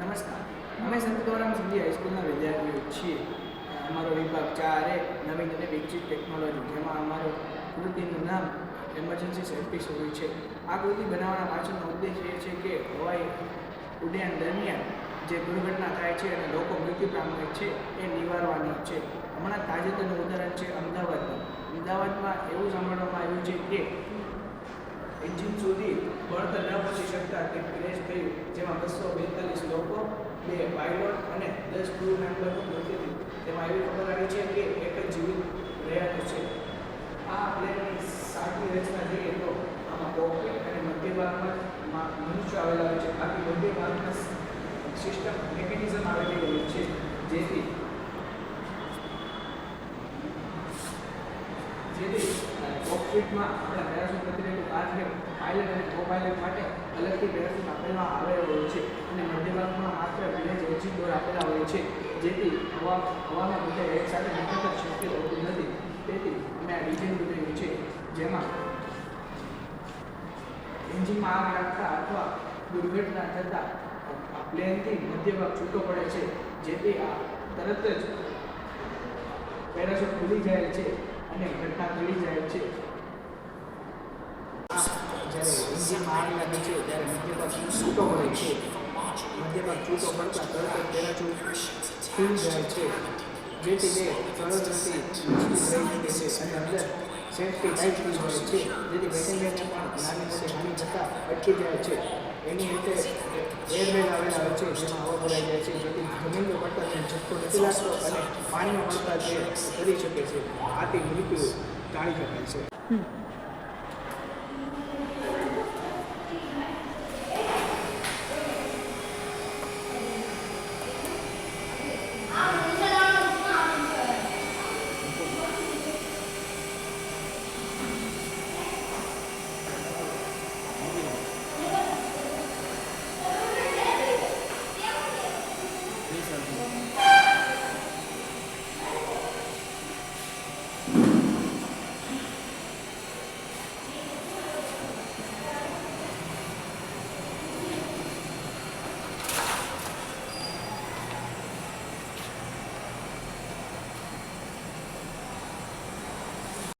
નમસ્કાર. અમે સંતોરામ સિંધી હાઈસ્કૂલના વિદ્યાર્થીઓ છીએ. અમારો વિભાગ ચાર એ નવીન અને વિકસિત ટેકનોલોજી જેમાં અમારો કૃતિનું નામ એમરજન્સી સેફ્ટી સર્વે છે. આ કૃતિ બનાવવાના પાછળનો ઉદ્દેશ એ છે કે હવાઈ ઉડ્ડયન દરમિયાન જે દુર્ઘટના થાય છે અને લોકો મૃત્યુ પામે છે, એ નિવારવાની છે. હમણાં તાજેતરનું ઉદાહરણ છે અમદાવાદનું. અમદાવાદમાં એવું સાંભળવામાં આવ્યું છે કે એન્જિન સુધી બળતણ ન પહોંચી શકતા તે ક્રેશ થયું જેમાં બસો બેતાલીસ લોકો, બે પાયલોટ અને દસ ક્રૂ મેમ્બરનું મૃત્યુ થયું. તેમાં એવી ખબર આવી છે કે એક જ જીવિત રહ્યા છે. આ પ્લેનની સાચી રચના જોઈએ તો આમાં કોકપિટ અને મધ્ય ભાગમાં મનુષ્ય આવેલા હોય છે. બાકી મધ્ય ભાગમાં સિસ્ટમ મેકેનિઝમ આવેલી હોય છે, જેથી કોકપિટમાં આપણે પેરાશૂટ નથી છે પાયલટ અને કો પાયલટ માટે અલગથી પેરાશૂટ આપેલા આવેલો હોય છે અને મધ્ય માત્ર વિલેજ ઓછી દોર આપેલા હોય છે. જેથી હવા, હવામાં બધા એક સાથે શક્ય હોતું નથી. તેથી અમે આ ડિઝાઇન બનાવ્યું છે. જેમાં એન્જિનમાં આગ લાગતા અથવા દુર્ઘટના થતાં પ્લેનથી મધ્ય ભાગ છૂટો પડે છે. જેથી આ તરત જ પેરાશૂટ ખુલી જાય છે અને ઘટના ખુલી જાય છે આ જ્યારે આગ લાગે ત્યારે મધ્ય સૂતો પડે છે મધ્ય ભાગ છૂટો પડતા તરત જ પેરાશૂટ ખુલી જાય છે જેથી તે સરળતાથી રહી શકે છે અને અંદર સેફ્ટી લાઈટ થઈ હોય છે જેથી પેસેન્જરને પણ નાની મોટી હાનિ થતાં અટકી જાય છે એની રીતે એરબેગ આવેલા હોય છે જેમાં હવા ભરાઈ જાય છે જેથી જમીનનો પડતા તેને ઝટકો નથી લાગતો અને પાણીનો પડતા તે કરી શકે છે, આથી મૃત્યુ ટાળી શકાય છે. Thank you.